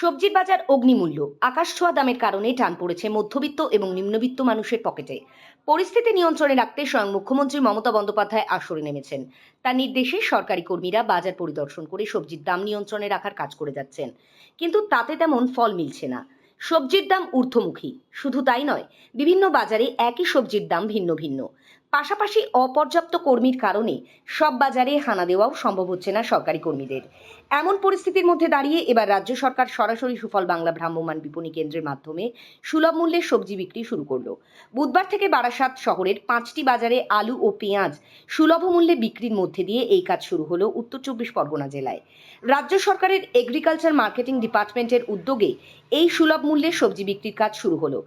সবজির বাজার অগ্নিমূল্য। আকাশ ছোঁয়া দামের কারণে টান পড়েছে মধ্যবিত্ত এবং নিম্নবিত্ত মানুষের পকেটে। পরিস্থিতি নিয়ন্ত্রণে রাখতে স্বয়ং মুখ্যমন্ত্রী মমতা বন্দ্যোপাধ্যায় আসরে নেমেছেন। তার নির্দেশে সরকারি কর্মীরা বাজার পরিদর্শন করে সবজির দাম নিয়ন্ত্রণে রাখার কাজ করে যাচ্ছেন। কিন্তু তাতে তেমন ফল মিলছে না। সবজির দাম ঊর্ধ্বমুখী। শুধু তাই নয়, বিভিন্ন বাজারে একই সবজির দাম ভিন্ন ভিন্ন। পাশাপাশি অপর্যাপ্ত কর্মীর কারণে সব বাজারে হানা দেওয়াও সম্ভব হচ্ছে না সরকারি কর্মীদের। এমন পরিস্থিতির মধ্যে দাঁড়িয়ে এবার রাজ্য সরকার সরাসরি সুফল বাংলা ভ্রাম্যমাণ বিপণী কেন্দ্রের মাধ্যমে সুলভ মূল্যে সবজি বিক্রি শুরু করল। বুধবার থেকে বারাসাত শহরের পাঁচটি বাজারে আলু ও পেঁয়াজ সুলভ মূল্যে বিক্রির মধ্যে দিয়ে এই কাজ শুরু হলো উত্তর চব্বিশ পরগনা জেলায়। রাজ্য সরকারের এগ্রিকালচার মার্কেটিং ডিপার্টমেন্টের উদ্যোগে এই সুলভ মূল্যে সবজি বিক্রির কাজ শুরু হলো।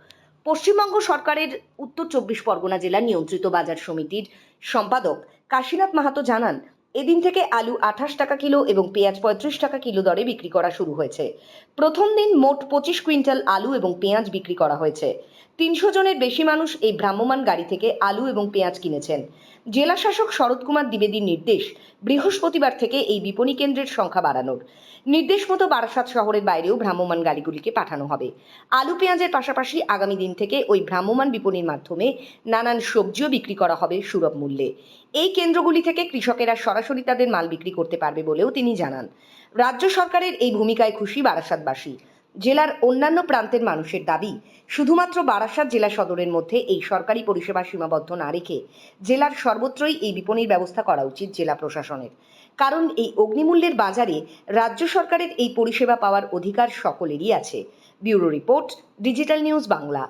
পশ্চিমবঙ্গ সরকারের উত্তর চব্বিশ পরগনা জেলা নিয়ন্ত্রিত বাজার সমিতির সম্পাদক কাশীনাথ মাহাতো জানান, এদিন থেকে আলু আঠাশ টাকা কিলো এবং পেঁয়াজ পঁয়ত্রিশ টাকা কিলো দরে বিক্রি করা শুরু হয়েছে। প্রথম দিন মোট পঁচিশ কুইন্টাল আলু এবং পেঁয়াজ বিক্রি করা হয়েছে। তিনশো জনের বেশি মানুষ এই ভ্রাম্যমান গাড়ি থেকে আলু এবং পেঁয়াজ কিনেছেন। জেলা শাসক শরৎ কুমার দ্বিবেদীর নির্দেশ বৃহস্পতিবার থেকে এই বিপণী কেন্দ্রের সংখ্যা বাড়ানোর। নির্দেশ মতো বারাসাত শহরের বাইরেও ভ্রাম্যমান গাড়িগুলিকে পাঠানো হবে। আলু পেঁয়াজের পাশাপাশি আগামী দিন থেকে ওই ভ্রাম্যমান বিপণীর মাধ্যমে নানান সবজিও বিক্রি করা হবে সুলভ মূল্যে। এই কেন্দ্রগুলি থেকে কৃষকেরা সরাসরি তাদের মাল বিক্রি করতে পারবে বলেও তিনি জানান। রাজ্য সরকারের এই ভূমিকায় খুশি বারাসাতবাসী। জেলার অন্যান্য প্রান্তের মানুষের দাবি, শুধুমাত্র বারাসাত জেলা সদরের মধ্যে এই সরকারি পরিষেবা সীমাবদ্ধ না রেখে জেলার সর্বত্রই এই বিপণীর ব্যবস্থা করা উচিত জেলা প্রশাসনের। কারণ এই অগ্নিমূল্যের বাজারে রাজ্য সরকারের এই পরিষেবা পাওয়ার অধিকার সকলেরই আছে। Bureau report, digital news Bangla.